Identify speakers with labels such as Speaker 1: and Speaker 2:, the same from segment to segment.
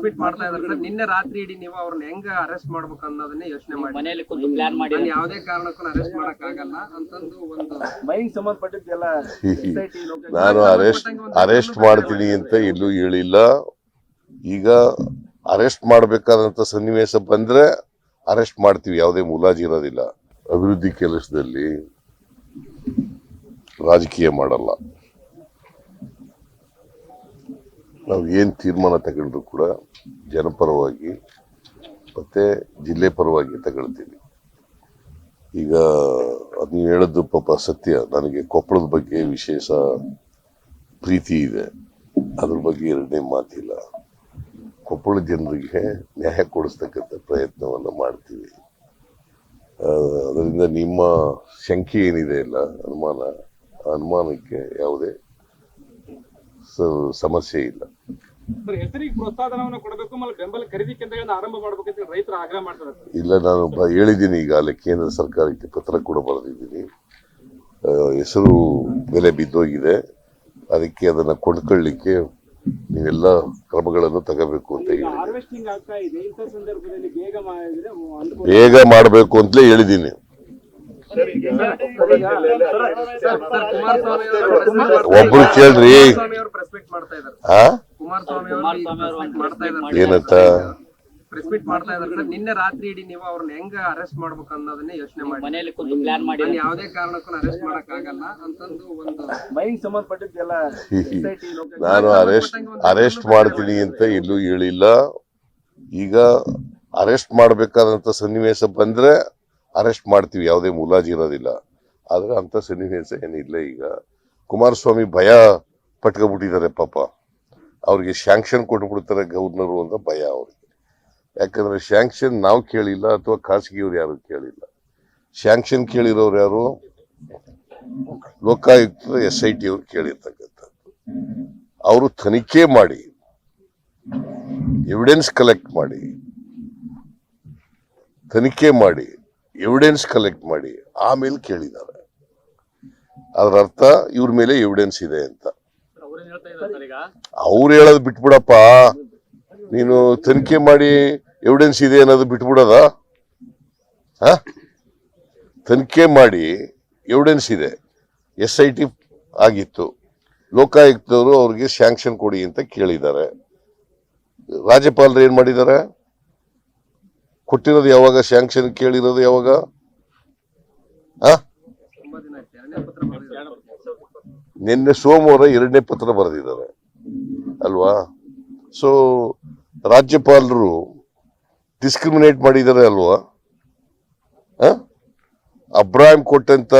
Speaker 1: Press ಮಾಡ್ತಾ ಇದಾರೆ sir. ನಿನ್ನೆ ರಾತ್ರಿ ಇಡೀ ನೀವು ಅವ್ರನ್ನ ಹೆಂಗ ಅರೆಸ್ಟ್ ಮಾಡ್ಬೇಕು ಅನ್ನೋದನ್ನೇ ಯೋಚನೆ ಮಾಡಿ
Speaker 2: ಮನೆಯಲ್ಲಿ ಕುಂತು ಪ್ಲಾನ್ ಮಾಡಿ
Speaker 1: ನಾನು ಯಾವುದೇ ಕಾರಣಕ್ಕೂ ಅರೆಸ್ಟ್ ಮಾಡಕ್ ಆಗಲ್ಲ ಅಂತಂದು ಒಂದು
Speaker 3: ಮೈನ್ ಸಂಬಂಧಪಟ್ಟಿದ್ದೆಲ್ಲ
Speaker 4: ನಾನು ಅರೆಸ್ಟ್ ಅರೆಸ್ಟ್ ಮಾಡ್ತೀನಿ ಅಂತ ಎಲ್ಲೂ ಹೇಳಿಲ್ಲ. ಈಗ ಅರೆಸ್ಟ್ ಮಾಡಬೇಕಾದಂತ ಸನ್ನಿವೇಶ ಬಂದ್ರೆ ಅರೆಸ್ಟ್ ಮಾಡ್ತೀವಿ ಯಾವುದೇ ಮುಲಾಜಿ ಇರೋದಿಲ್ಲ. ಅಭಿವೃದ್ಧಿ ಕೆಲಸದಲ್ಲಿ ರಾಜಕೀಯ ಮಾಡಲ್ಲ. ನಾವು ಏನು ತೀರ್ಮಾನ ತಗೊಂಡ್ರು ಕೂಡ ಜನಪರವಾಗಿ ಮತ್ತೆ ಜಿಲ್ಲೆ ಪರವಾಗಿ ತಗೊಳ್ತೀವಿ. ಈಗ ಅದ್ ನೀವು ಹೇಳದ್ದು ಪಾಪ ಸತ್ಯ ನನಗೆ ಕೊಪ್ಪಳದ ಬಗ್ಗೆ ವಿಶೇಷ ಪ್ರೀತಿ ಇದೆ. ಅದ್ರ ಬಗ್ಗೆ ಎರಡನೇ ಮಾತಿಲ್ಲ. ಕೊಪ್ಪಳ ಜನರಿಗೆ ನ್ಯಾಯ ಕೊಡಿಸ್ತಕ್ಕಂಥ ಪ್ರಯತ್ನವನ್ನು ಮಾಡ್ತೀವಿ. ಅದರಿಂದ ನಿಮ್ಮ ಶಂಕೆ ಏನಿದೆ ಇಲ್ಲ? ಅನುಮಾನ, ಅನುಮಾನಕ್ಕೆ ಯಾವುದೇ ಸಮಸ್ಯೆ ಇಲ್ಲ.
Speaker 3: ಪ್ರೋತ್ಸಾಹನವನ್ನು ಕೊಡಬೇಕು ಬೆಂಬಲ ಖರೀದಿ ಕೇಂದ್ರಗಳನ್ನ ಆರಂಭ ಮಾಡ್ಬೇಕಂತ ರೈತರು ಆಗ್ರಹ ಮಾಡ್ತಾರೆ.
Speaker 4: ಇಲ್ಲ ನಾನು ಹೇಳಿದ್ದೀನಿ ಹೇಳಿದ್ದೀನಿ ಈಗಾಗಲೇ ಕೇಂದ್ರ ಸರ್ಕಾರಕ್ಕೆ ಪತ್ರ ಕೂಡ ಬರೆದಿದ್ದೀನಿ. ಹೆಸರು ಬೆಲೆ ಬಿದ್ದೋಗಿದೆ ಅದಕ್ಕೆ ಅದನ್ನ ಕೊಂಡ್ಕೊಳ್ಳಿಕ್ಕೆ ನೀವೆಲ್ಲ ಕ್ರಮಗಳನ್ನು ತಗೋಬೇಕು ಅಂತ ಹೇಳಿ
Speaker 3: ಹಾರ್ವೆಸ್ಟಿಂಗ್ ಆಗ್ತಾ ಇದೆ ಇಂಥ ಸಂದರ್ಭದಲ್ಲಿ ಬೇಗ ಮಾಡಿದ್ರೆ ಅನುಕೂಲ
Speaker 4: ಬೇಗ ಮಾಡಬೇಕು ಅಂತಲೇ ಹೇಳಿದ್ದೀನಿ. ಒಬ್ರು ಕೇಳ್ರಿ.
Speaker 1: ಕುಮಾರಸ್ವಾಮಿ
Speaker 4: ಏನಂತ
Speaker 1: ಪ್ರೆಸ್ ಮೀಟ್ ಮಾಡ್ತಾ ಇದಾರೆ ಸರ್. ನಿನ್ನೆ ರಾತ್ರಿ ಇಡೀ ನೀವು ಅವ್ರನ್ನ ಹೆಂಗ ಅರೆಸ್ಟ್ ಮಾಡ್ಬೇಕು ಅನ್ನೋದನ್ನೇ ಯೋಚನೆ ಮಾಡಿ
Speaker 2: ಮನೆಯಲ್ಲಿ ಕುಂತು ಪ್ಲಾನ್ ಮಾಡಿ
Speaker 1: ನಾನು ಯಾವುದೇ ಕಾರಣಕ್ಕೂ ಅರೆಸ್ಟ್ ಮಾಡಕ್ ಆಗಲ್ಲ ಅಂತಂದು ಒಂದು
Speaker 3: ಮೈನ್ ಸಂಬಂಧಪಟ್ಟಿದ್ದೆಲ್ಲ
Speaker 4: ನಾನು ಅರೆಸ್ಟ್ ಅರೆಸ್ಟ್ ಮಾಡ್ತೀನಿ ಅಂತ ಎಲ್ಲೂ ಹೇಳಿಲ್ಲ. ಈಗ ಅರೆಸ್ಟ್ ಮಾಡಬೇಕಾದಂತ ಸನ್ನಿವೇಶ ಬಂದ್ರೆ ಅರೆಸ್ಟ್ ಮಾಡ್ತೀವಿ. ಯಾವುದೇ ಮುಲಾಜಿ ಇರೋದಿಲ್ಲ. ಆದ್ರೆ ಅಂತ ಸನ್ನಿವೇಶ ಏನಿಲ್ಲ ಈಗ. ಕುಮಾರಸ್ವಾಮಿ ಭಯ ಪಟ್ಕೊಬಿಟ್ಟಿದ್ದಾರೆ ಪಾಪ. ಅವ್ರಿಗೆ ಶಾಂಕ್ಷನ್ ಕೊಟ್ಬಿಡ್ತಾರೆ ಗವರ್ನರು ಅಂತ ಭಯ ಅವ್ರಿಗೆ. ಯಾಕಂದ್ರೆ ಶಾಂಕ್ಷನ್ ನಾವು ಕೇಳಿಲ್ಲ ಅಥವಾ ಖಾಸಗಿಯವ್ರು ಯಾರು ಕೇಳಿಲ್ಲ. ಶಾಂಕ್ಷನ್ ಕೇಳಿರೋರು ಯಾರು? ಲೋಕಾಯುಕ್ತ ಎಸ್ ಐ ಟಿ ಅವ್ರು ಕೇಳಿರ್ತಕ್ಕಂಥದ್ದು. ಅವರು ತನಿಖೆ ಮಾಡಿ ಎವಿಡೆನ್ಸ್ ಕಲೆಕ್ಟ್ ಮಾಡಿ, ತನಿಖೆ ಮಾಡಿ ಎವಿಡೆನ್ಸ್ ಕಲೆಕ್ಟ್ ಮಾಡಿ, ಆಮೇಲೆ ಕೇಳಿದ್ದಾರೆ. ಅದರ ಅರ್ಥ ಇವ್ರ ಮೇಲೆ ಎವಿಡೆನ್ಸ್ ಇದೆ ಅಂತ. ಅವ್ರು ಹೇಳೋದು ಬಿಟ್ಬಿಡಪ್ಪ. ನೀನು ತನಿಖೆ ಮಾಡಿ ಎವಿಡೆನ್ಸ್ ಇದೆ ಅನ್ನೋದು ಬಿಟ್ಬಿಡೋದ? ಹ? ತನಿಖೆ ಮಾಡಿ ಎವಿಡೆನ್ಸ್ ಇದೆ. ಎಸ್ ಐ ಟಿ ಆಗಿತ್ತು. ಲೋಕಾಯುಕ್ತವರು ಅವ್ರಿಗೆ ಸ್ಯಾಂಕ್ಷನ್ ಕೊಡಿ ಅಂತ ಕೇಳಿದ್ದಾರೆ. ರಾಜ್ಯಪಾಲರು ಏನ್ ಮಾಡಿದ್ದಾರೆ? ಕೊಟ್ಟಿರೋದು ಯಾವಾಗ? ಸ್ಯಾಂಕ್ಷನ್ ಕೇಳಿರೋದು ಯಾವಾಗ ಆ
Speaker 1: ತುಂಬಾ ದಿನ ಆಯ್ತು ಎರಡನೇ ಪತ್ರ ಬರೆದಿದ್ದಾರೆ.
Speaker 4: ನಿನ್ನೆ ಸೋಮವಾರ ಎರಡನೇ ಪತ್ರ ಬರೆದಿದ್ದಾರೆ. ಅಲ್ವಾ? ಸೊ ರಾಜ್ಯಪಾಲರು ಡಿಸ್ಕ್ರಿಮಿನೇಟ್ ಮಾಡಿದ್ದಾರೆ ಅಲ್ವಾ? ಅಬ್ರಾಹಿಂ ಕೊಟ್ಟಂತ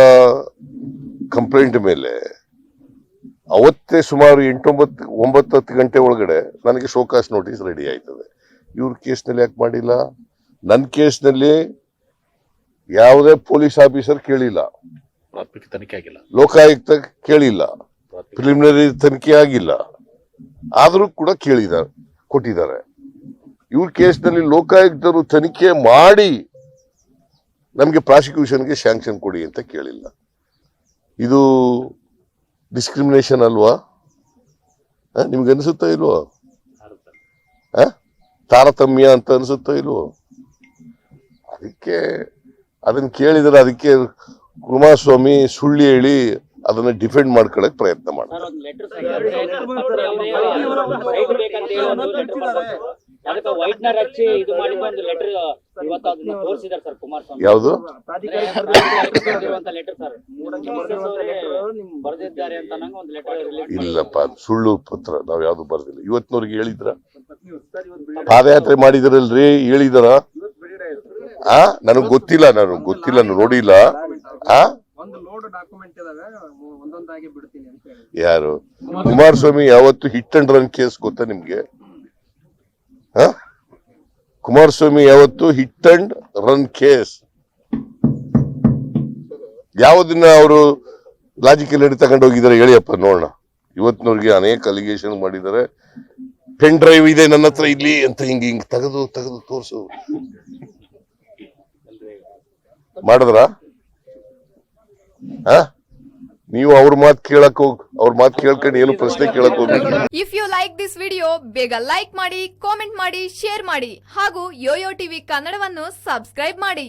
Speaker 4: ಕಂಪ್ಲೇಂಟ್ ಮೇಲೆ ಅವತ್ತೇ ಸುಮಾರು ಎಂಟೊಂಬತ್ತು, ಒಂಬತ್ತು ಹತ್ತು ಗಂಟೆ ಒಳಗಡೆ ನನಗೆ ಶೋಕಾಸ್ ನೋಟಿಸ್ ರೆಡಿ ಆಯ್ತದೆ. ಇವ್ರ ಕೇಸ್ನಲ್ಲಿ ಯಾಕೆ ಮಾಡಿಲ್ಲ? ನನ್ನ ಕೇಸ್ನಲ್ಲಿ ಯಾವುದೇ ಪೊಲೀಸ್ ಆಫೀಸರ್ ಕೇಳಿಲ್ಲ.
Speaker 5: ಪ್ರಾಥಮಿಕ ತನಿಖೆ ಆಗಿಲ್ಲ.
Speaker 4: ಲೋಕಾಯುಕ್ತ ಕೇಳಿಲ್ಲ. ಪ್ರಿಲಿಮಿನರಿ ತನಿಖೆ ಆಗಿಲ್ಲ. ಆದರೂ ಕೂಡ ಕೇಳಿದ್ದಾರೆ ಕೊಟ್ಟಿದ್ದಾರೆ. ಇವ್ರ ಕೇಸ್ನಲ್ಲಿ ಲೋಕಾಯುಕ್ತರು ತನಿಖೆ ಮಾಡಿ ನಮಗೆ ಪ್ರಾಸಿಕ್ಯೂಷನ್ಗೆ ಸ್ಯಾಂಕ್ಷನ್ ಕೊಡಿ ಅಂತ ಕೇಳಿಲ್ಲ. ಇದು ಡಿಸ್ಕ್ರಿಮಿನೇಷನ್ ಅಲ್ವಾ? ನಿಮ್ಗೆ ಅನಿಸುತ್ತಾ ಇಲ್ವೋ? ಆ? ತಾರತಮ್ಯ ಅಂತ ಅನಿಸುತ್ತಾ ಇಲ್ವೋ? ಅದಕ್ಕೆ ಅದನ್ನ ಕೇಳಿದರೆ ಅದಕ್ಕೆ ಕುಮಾರಸ್ವಾಮಿ ಸುಳ್ಳು ಹೇಳಿ ಅದನ್ನ ಡಿಫೆಂಡ್ ಮಾಡ್ಕೊಳಕ್ ಪ್ರಯತ್ನ ಮಾಡ
Speaker 2: ಸರ್ ಒಂದು ಲೆಟರ್ ರೈಟ್ ಬೇಕಂತ ಹೇಳಿ ಒಂದು ಲೆಟರ್ ಬರ್ಬೇಕು ವೈಟ್ನರ್ ಹಚ್ಚಿ ಇದು ಮಾಡಿದ್ದು ಒಂದು ಲೆಟರ್ ಇವತ್ತು ಅದನ್ನ ತೋರಿಸಿದಾರೆ ಸರ್ ಕುಮಾರಸ್ವಾಮಿ.
Speaker 4: ಯಾವುದು?
Speaker 2: Letter sir. ಬರೆದಿದ್ದಾರೆ ಅಂತ ನಂಗೆ ಲೆಟರ್
Speaker 4: ಇಲ್ಲಪ್ಪ ಸುಳ್ಳು ಪತ್ರ. ನಾವ್ ಯಾವ್ದು ಬರ್ದಿಲ್ಲ. ಇವತ್ತಿನವ್ರಿಗೆ ಹೇಳಿದ್ರ? ಪಾದಯಾತ್ರೆ ಮಾಡಿದ್ರಲ್ರಿ ಹೇಳಿದಾರ? ಆ ನನಗ್ ಗೊತ್ತಿಲ್ಲ ನಾನು ಗೊತ್ತಿಲ್ಲ ನೋಡಿಲ್ಲ. ಯಾರು? ಕುಮಾರಸ್ವಾಮಿ ಯಾವತ್ತು ಹಿಟ್ ಅಂಡ್ ರನ್ ಕೇಸ್ ಗೊತ್ತಾ ನಿಮ್ಗೆ? ಕುಮಾರಸ್ವಾಮಿ ಯಾವತ್ತು ಹಿಟ್ ಅಂಡ್ ರನ್ ಕೇಸ್ ಯಾವ್ದನ್ನ ಅವರು ಲಾಜಿಕಲ್ ಎಡಿ ತಗೊಂಡು ಹೋಗಿದ್ದಾರೆ ಹೇಳಿಯಪ್ಪ ನೋಡೋಣ. ಇವತ್ತಿನವ್ರಿಗೆ ಅನೇಕ ಅಲಿಗೇಷನ್ ಮಾಡಿದ್ದಾರೆ. ಪೆನ್ ಡ್ರೈವ್ ಇದೆ ನನ್ನ ಹತ್ರ ಇಲ್ಲಿ ಅಂತ ಹಿಂಗ ಹಿಂಗ್ ತೆಗೆದು ತೆಗೆದು ತೋರಿಸು ಮಾಡಿದ್ರ? ಆ ನೀವು ಅವ್ರ ಮಾತು ಕೇಳಕ್ ಹೋಗ್ ಅವ್ರ ಮಾತು ಕೇಳ್ಕೊಂಡು ಏನು ಪ್ರಶ್ನೆ ಕೇಳಕ್ ಹೋಗ್
Speaker 6: if you like this video ಬೇಗ ಲೈಕ್ ಮಾಡಿ ಕಾಮೆಂಟ್ ಮಾಡಿ ಶೇರ್ ಮಾಡಿ ಹಾಗೂ ಯೋಯೋ ಟಿವಿ ಕನ್ನಡವನ್ನು ಸಬ್ಸ್ಕ್ರೈಬ್ ಮಾಡಿ.